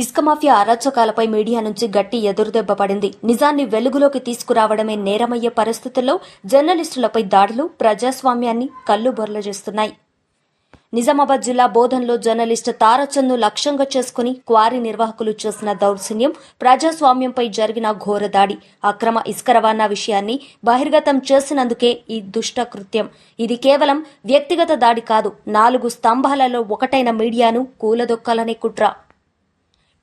ఇసుక mafia అరాచకాలపై media నుంచి గట్టి ఎదురుదెబ్బ పడింది. నిజాన్ని వెలుగులోకి తీసుకురావడమే నేరమయ్యే పరిస్థితుల్లో జర్నలిస్టులపై దాడులు ప్రజాస్వామ్యాన్ని కల్లుబొర్ల చేస్తున్నాయి. నిజామాబాద్ జిల్లా బోధన్లో జర్నలిస్టు తారచంద్ను లక్ష్యంగా చేసుకుని క్వారీ నిర్వాహకులు చేసిన దౌర్జన్యం ప్రజాస్వామ్యంపై జరిగిన ఘోర దాడి అక్రమ ఇసుక రవాణా విషయాన్ని బహిర్గతం చేసినందుకే ఈ దుష్టకృత్యం. ఇది కేవలం వ్యక్తిగత దాడి కాదు నాలుగు స్తంభాలలో ఒకటైన మీడియాను కూలదొక్కాలనే కుట్ర.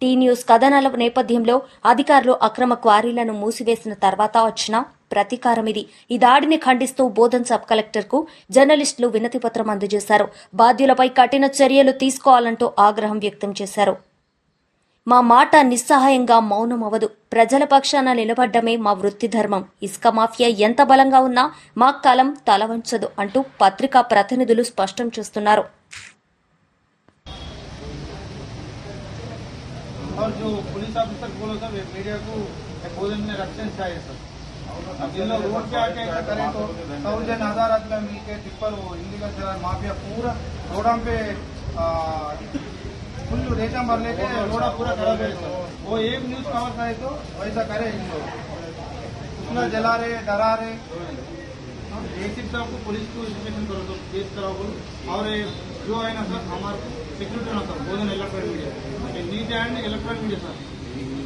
టీ న్యూస్ కథనాల నేపథ్యంలో అధికారులు అక్రమ క్వారీలను మూసివేసిన తర్వాత వచ్చిన ప్రతీకారం ఇది. ఈ దాడిని ఖండిస్తూ బోధన్ సబ్ కలెక్టర్కు జర్నలిస్టులు వినతిపత్రం అందజేశారు. బాధ్యులపై కఠిన చర్యలు తీసుకోవాలంటూ ఆగ్రహం వ్యక్తం చేశారు. మా మాట నిస్సహాయంగా మౌనం అవదు ప్రజల పక్షాన నిలబడ్డమే మా వృత్తి ధర్మం. ఇసుక మాఫియా ఎంత బలంగా ఉన్నా మా కలం తలవంచదు అంటూ పత్రికా ప్రతినిధులు స్పష్టం చేస్తున్నారు. और जो पुलिस ऑफिसर बोलो सर मीडिया को भोजन में रक्षण चाहिए सर जिन लोग रोड पे आके ऐसा करें तो सौजन आधार आदमी मिल के टिप्पर वो इलीगल चला, माफिया पूरा रोडम पे फुल रेशम भर लेके रोड़ा पूरा खराब है वो एक न्यूज़ कवर करे तो वैसा करे इन लोग। उतना जला रहे, डरा रहे। एसीपी साहब को पुलिस को इंफॉर्मेशन करो तो केस कराओ बोलो। और जो है ना सर, हमारे सिक्योरिटी ना सर भोजन electronic media NEET and electronic media sir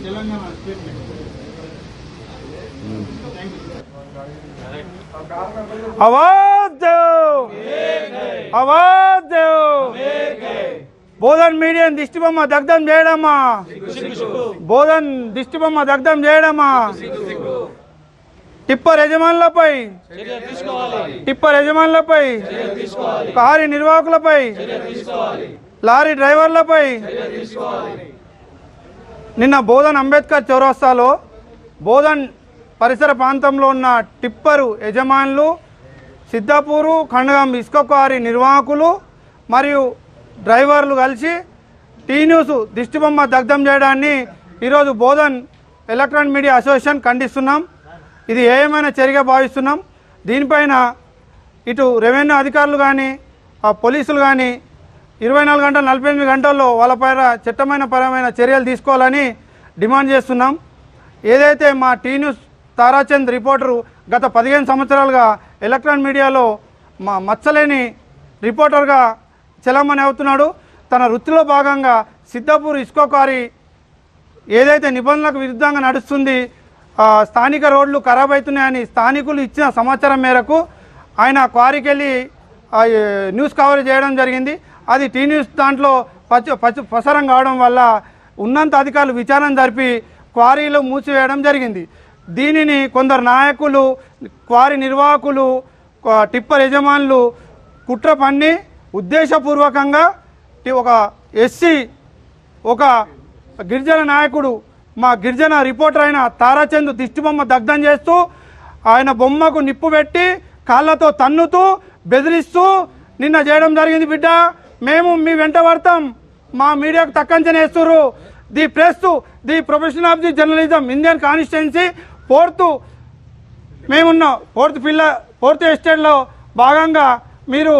Telangana state में थैंक यू सर आवाज दो आवाज दो బోధన్ మీడియం దిష్టిబొమ్మ దగ్ధం చేయడమా బోధన్ దిష్టిబొమ్మ దగ్ధం చేయడమా టిప్పర్ యజమానులపై టిప్పర్ యజమానులపై కారి నిర్వాహకులపై లారీ డ్రైవర్లపై నిన్న బోధన్ అంబేద్కర్ చౌరస్తాలో బోధన్ పరిసర ప్రాంతంలో ఉన్న టిప్పరు యజమానులు సిద్ధాపూరు ఖండగం ఇసుక క్వారీ నిర్వాహకులు మరియు డ్రైవర్లు కలిసి టీ న్యూస్ దిష్టిబొమ్మ దగ్ధం చేయడాన్ని ఈరోజు బోధన్ ఎలక్ట్రానిక్ మీడియా అసోసియేషన్ ఖండిస్తున్నాం. ఇది ఏమైనా చర్యగా భావిస్తున్నాం. దీనిపైన ఇటు రెవెన్యూ అధికారులు కానీ ఆ పోలీసులు కానీ ఇరవై నాలుగు గంటలు నలభై ఎనిమిది గంటల్లో వాళ్ళపైన చట్టమైన పరమైన చర్యలు తీసుకోవాలని డిమాండ్ చేస్తున్నాం. ఏదైతే మా టీ న్యూస్ తారాచంద్ రిపోర్టరు గత పదిహేను సంవత్సరాలుగా ఎలక్ట్రానిక్ మీడియాలో మా మచ్చలేని రిపోర్టర్గా చలామణి అవుతున్నాడు. తన వృత్తిలో భాగంగా సిద్ధాపూర్ ఇస్కో కారి ఏదైతే నిబంధనలకు విరుద్ధంగా నడుస్తుంది స్థానిక రోడ్లు ఖరాబ్ అవుతున్నాయని స్థానికులు ఇచ్చిన సమాచారం మేరకు ఆయన క్వారీకి వెళ్ళి న్యూస్ కవర్ చేయడం జరిగింది. అది టీ న్యూస్ దాంట్లో పచ్చ పచ్చ ప్రసారం కావడం వల్ల ఉన్నంత అధికారులు విచారణ జరిపి క్వారీలు మూసివేయడం జరిగింది. దీనిని కొందరు నాయకులు క్వారీ నిర్వాహకులు టిప్పర్ యజమానులు కుట్ర పన్ని ఉద్దేశపూర్వకంగా ఒక ఎస్సీ ఒక గిరిజన నాయకుడు మా గిరిజన రిపోర్టర్ అయిన తారాచంద్ దిష్టిబొమ్మ దగ్ధం చేస్తూ ఆయన బొమ్మకు నిప్పు పెట్టి కాళ్ళతో తన్నుతూ బెదిరిస్తూ నిన్న చేయడం జరిగింది బిడ్డ. మేము మీ వెంట పడతాం. మా మీడియాకు తక్కంచనే వేస్తున్నారు the press the profession of the journalism Indian constituency fourth మేమున్న. ఫోర్త్ పిల్ల ఫోర్త్ ఎస్టేట్లో భాగంగా మీరు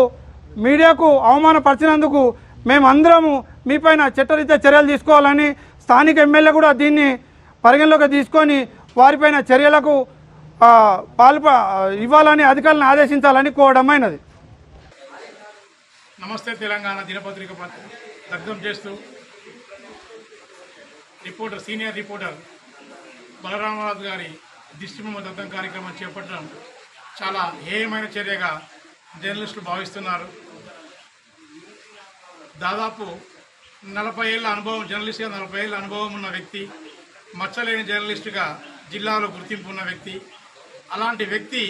మీడియాకు అవమానపరిచినందుకు మేమందరము మీపైన చట్టరీత్యా చర్యలు తీసుకోవాలని స్థానిక ఎమ్మెల్యే కూడా దీన్ని పరిగణలోకి తీసుకొని వారిపైన చర్యలకు పాల్ప ఇవ్వాలని అధికారులను ఆదేశించాలని కోవడమైనది నమస్తే తెలంగాణ దినపత్రిక దగ్ధం చేస్తూ రిపోర్టర్ సీనియర్ రిపోర్టర్ బలరామరాజు గారి దిష్టిబొమ్మ దగ్ధం కార్యక్రమం చేపట్టడం చాలా హేయమైన చర్యగా జర్నలిస్టులు భావిస్తున్నారు. దాదాపు నలభై ఏళ్ళ అనుభవం జర్నలిస్ట్గా నలభై ఏళ్ళ అనుభవం ఉన్న వ్యక్తి మచ్చలేని జర్నలిస్టుగా జిల్లాలో గుర్తింపు ఉన్న వ్యక్తి అలాంటి వ్యక్తి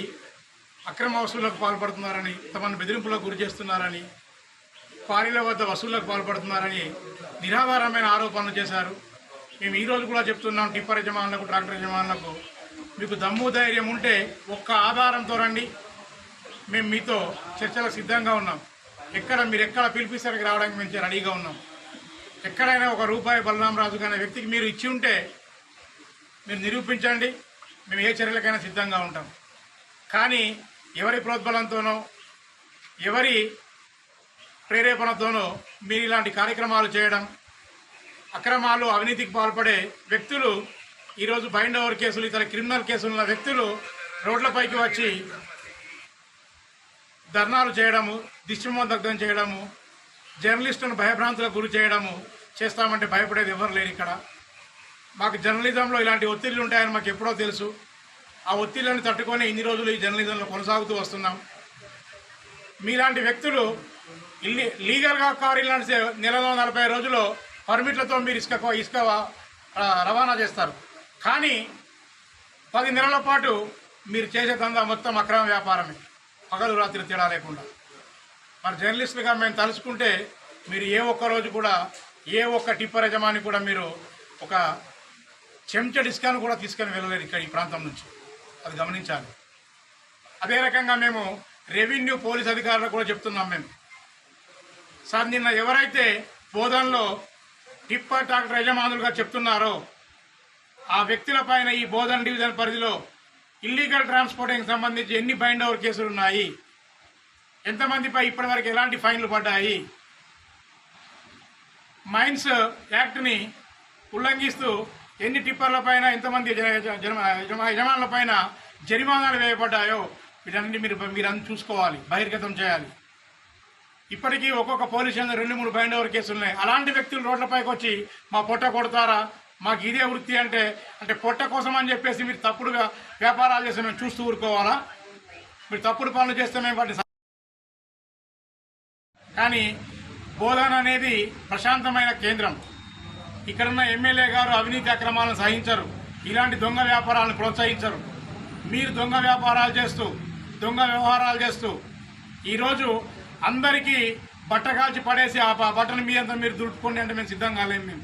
అక్రమ వసూళ్ళకు పాల్పడుతున్నారని తమను బెదిరింపులకు గురి చేస్తున్నారని క్వారీల వద్ద వసూళ్ళకు పాల్పడుతున్నారని నిరాధారమైన ఆరోపణలు చేశారు. మేము ఈరోజు కూడా చెప్తున్నాం టిప్పర్ యజమానులకు ట్రాక్టర్ యజమానులకు మీకు దమ్ము ధైర్యం ఉంటే ఒక్క ఆధారంతో రండి. మేము మీతో చర్చలకు సిద్ధంగా ఉన్నాం. ఎక్కడ మీరు ఎక్కడ పిలిపిస్తారకి రావడానికి మేము రెడీగా ఉన్నాం. ఎక్కడైనా ఒక రూపాయి బలరామరాజు అనే వ్యక్తికి మీరు ఇచ్చి ఉంటే మీరు నిరూపించండి. మేము ఏ చర్యలకైనా సిద్ధంగా ఉంటాం. కానీ ఎవరి ప్రోద్బలంతోనో ఎవరి ప్రేరేపణతోనో మీరు ఇలాంటి కార్యక్రమాలు చేయడం అక్రమాలు అవినీతికి పాల్పడే వ్యక్తులు ఈరోజు బైండ్ ఓవర్ కేసులు ఇతర క్రిమినల్ కేసులు ఉన్న వ్యక్తులు రోడ్లపైకి వచ్చి ధర్నాలు చేయడము దిష్టిమోదగ్ధం చేయడము జర్నలిస్టులను భయభ్రాంతులకు గురి చేయడము చేస్తామంటే భయపడేది ఎవరు లేరు ఇక్కడ. మాకు జర్నలిజంలో ఇలాంటి ఒత్తిళ్ళు ఉంటాయని మాకు ఎప్పుడో తెలుసు. ఆ ఒత్తిళ్ళను తట్టుకొని ఇన్ని రోజులు ఈ జర్నలిజంలో కొనసాగుతూ వస్తున్నాం. మీలాంటి వ్యక్తులు లీగల్గా కారు ఇలాంటి నెలలో నలభై రోజులు పర్మిట్లతో మీరు ఇసుక ఇసుక రవాణా చేస్తారు. కానీ పది నెలల పాటు మీరు చేసే దందా మొత్తం అక్రమ వ్యాపారమే. పగలు రాత్రి తేడా లేకుండా. మరి జర్నలిస్టులుగా మేము తలుచుకుంటే మీరు ఏ ఒక్క రోజు కూడా ఏ ఒక్క టిప్పర్ యజమాని కూడా మీరు ఒక చెంచా డిస్కాన్ కూడా తీసుకొని వెళ్ళలేరు ఇక్కడ ఈ ప్రాంతం నుంచి. అది గమనించాలి. అదే రకంగా మేము రెవెన్యూ పోలీస్ అధికారులకు కూడా చెప్తున్నాం మేము. సార్ నిన్న ఎవరైతే బోధనలో టిప్పర్ ట్రాక్టర్ యజమానులుగా చెప్తున్నారో ఆ వ్యక్తుల పైన ఈ బోధన డివిజన్ పరిధిలో ఇల్లీగల్ ట్రాన్స్పోర్టింగ్ సంబంధించి ఎన్ని బైండ్ ఓవర్ కేసులు ఉన్నాయి? ఎంతమందిపై ఇప్పటివరకు ఎలాంటి ఫైన్లు పడ్డాయి? మైన్స్ యాక్ట్ని ఉల్లంఘిస్తూ ఎన్ని టిప్పర్ల పైన ఎంతమంది యజమా- యజమానుల పైన జరిమానాలు వేయబడ్డాయో వీటన్నిటి మీరు మీరు అన్ని చూసుకోవాలి బహిర్గతం చేయాలి. ఇప్పటికీ ఒక్కొక్క పోలీస్ స్టేషన్ రెండు మూడు బైండ్ ఓవర్ కేసులు ఉన్నాయి. అలాంటి వ్యక్తులు రోడ్లపైకి వచ్చి మా పొట్ట కొడతారా? మాకు ఇదే వృత్తి అంటే అంటే పొట్ట కోసం అని చెప్పేసి మీరు తప్పుడుగా వ్యాపారాలు చేస్తే మేము చూస్తూ ఊరుకోవాలా? మీరు తప్పుడు పనులు చేస్తే మేము వాటిని కానీ బోధన అనేది ప్రశాంతమైన కేంద్రం. ఇక్కడున్న ఎమ్మెల్యే గారు అవినీతి అక్రమాలను సహించరు. ఇలాంటి దొంగ వ్యాపారాలను ప్రోత్సహించరు. మీరు దొంగ వ్యాపారాలు చేస్తూ దొంగ వ్యవహారాలు చేస్తూ ఈరోజు అందరికీ బట్ట కాల్చి పడేసి ఆ బట్టను మీ అంతా మీరు దుడుపుకోండి అంటే మేము సిద్ధంగా లేము మేము.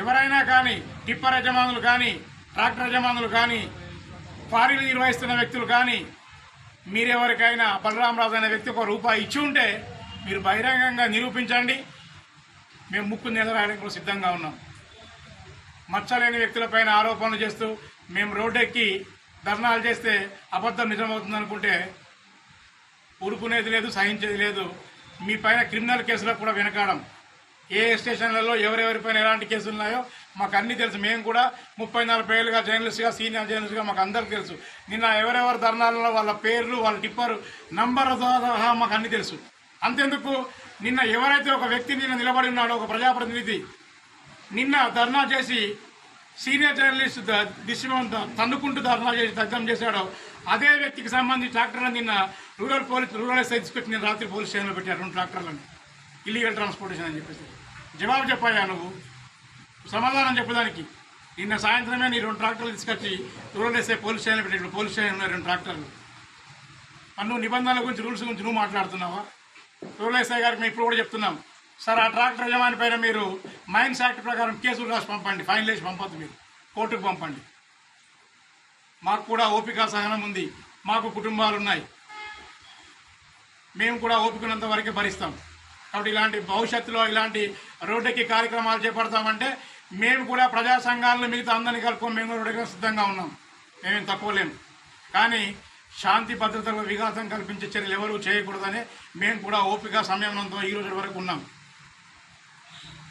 ఎవరైనా కానీ టిప్పర్ యజమానులు కానీ ట్రాక్టర్ యజమానులు కానీ క్వారీలు నిర్వహిస్తున్న వ్యక్తులు కానీ మీరెవరికైనా బలరామరాజు అనే వ్యక్తి ఒక రూపాయి ఇచ్చి ఉంటే మీరు బహిరంగంగా నిరూపించండి. మేము ముక్కు నిలరాయడానికి కూడా సిద్ధంగా ఉన్నాం. మచ్చలేని వ్యక్తులపైన ఆరోపణలు చేస్తూ మేము రోడ్డెక్కి ధర్నాలు చేస్తే అబద్ధం నిజమవుతుంది అనుకుంటే ఊరుకునేది లేదు సహించేది లేదు. మీ పైన క్రిమినల్ కేసులకు కూడా వెనకాడం. ఏ స్టేషన్లలో ఎవరెవరిపైన ఎలాంటి కేసులు ఉన్నాయో మాకు అన్నీ తెలుసు. మేము కూడా ముప్పై నలభై ఏళ్ళుగా జర్నలిస్ట్గా సీనియర్ జర్నలిస్ట్గా మాకు అందరికీ తెలుసు. నిన్న ఎవరెవరు ధర్నాలలో వాళ్ళ పేర్లు వాళ్ళ టిప్పర్ నంబర్ సహా మాకు అన్నీ తెలుసు. అంతెందుకు? నిన్న ఎవరైతే ఒక వ్యక్తి నిన్న నిలబడి ఉన్నాడో ఒక ప్రజాప్రతినిధి నిన్న ధర్నా చేసి సీనియర్ జర్నలిస్ట్ ద- తన్నుకుంటూ ధర్నా చేసి దగ్ధం చేశాడో అదే వ్యక్తికి సంబంధించి డాక్టర్ నిన్న రూరల్ పోలీస్ రూరల్ ఎస్ఐ తీసుకొచ్చి నేను రాత్రి పోలీస్ స్టేషన్లో పెట్టారు రెండు ట్రాక్టర్లను. ఇల్లీగల్ ట్రాన్స్పోర్టేషన్ అని చెప్పేసి. జవాబు చెప్పాయా నువ్వు? సమాధానం చెప్పడానికి. నిన్న సాయంత్రమే నీ రెండు ట్రాక్టర్లు తీసుకొచ్చి రూరల్ ఎస్ఐ పోలీస్ స్టేషన్లో పెట్టాడు పోలీస్ స్టేషన్ రెండు ట్రాక్టర్లు. మరి నువ్వు నిబంధనల గురించి రూల్స్ గురించి నువ్వు మాట్లాడుతున్నావా? రూరల్ ఎస్ఐ గారికి మేము ఇప్పుడు కూడా చెప్తున్నాం. సార్ ఆ ట్రాక్టర్ యజమాని పైన మీరు మైన్స్ యాక్ట్ ప్రకారం కేసులు రాసి పంపండి. ఫైన్ వేసి పంపొద్దు మీరు. కోర్టుకు పంపండి. మాకు కూడా ఓపిక సహనం ఉంది. మాకు కుటుంబాలు ఉన్నాయి. మేము కూడా ఓపికనంత వరకు భరిస్తాం. కాబట్టి ఇలాంటి భవిష్యత్తులో ఇలాంటి రోడ్డుకి కార్యక్రమాలు చేపడతామంటే మేము కూడా ప్రజా సంఘాలను మిగతా అందరినీ కలుపుకొని మేము కూడా సిద్ధంగా ఉన్నాం. మేమేం తక్కువ లేము కానీ శాంతి భద్రతలకు విఘాతం కల్పించే చర్యలు ఎవరూ చేయకూడదని మేము కూడా ఓపిక సంయమనంతో ఈ రోజు వరకు ఉన్నాం.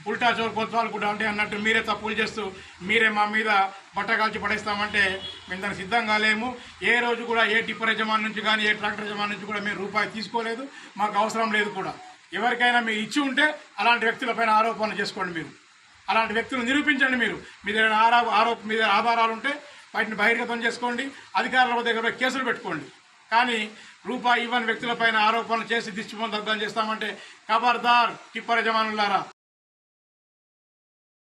ఉల్టా చోరు కొత్వాలు కూడా అంటే అన్నట్టు మీరే తప్పులు చేస్తూ మీరే మా మీద బట్టగాల్చి పడేస్తామంటే మేము దానికి సిద్ధంగా లేము. ఏ రోజు కూడా ఏ టిప్పర్ యజమాని నుంచి కానీ ఏ ట్రాక్టర్ యజమాని నుంచి కూడా మేము రూపాయి తీసుకోలేదు. మాకు అవసరం లేదు కూడా. ఎవరికైనా మీరు ఇచ్చి ఉంటే అలాంటి వ్యక్తులపైన ఆరోపణలు చేసుకోండి మీరు. అలాంటి వ్యక్తులు నిరూపించండి మీరు. మీ దగ్గర ఆరా ఆరోప మీ దగ్గర ఆధారాలు ఉంటే వాటిని బహిర్గతం చేసుకోండి. అధికారుల దగ్గర కేసులు పెట్టుకోండి. కానీ రూపాయి ఇవ్వని వ్యక్తులపైన ఆరోపణలు చేసి దిష్టిపోని దగ్ధం చేస్తామంటే ఖబర్దార్ టిప్పర్ యజమానులారా.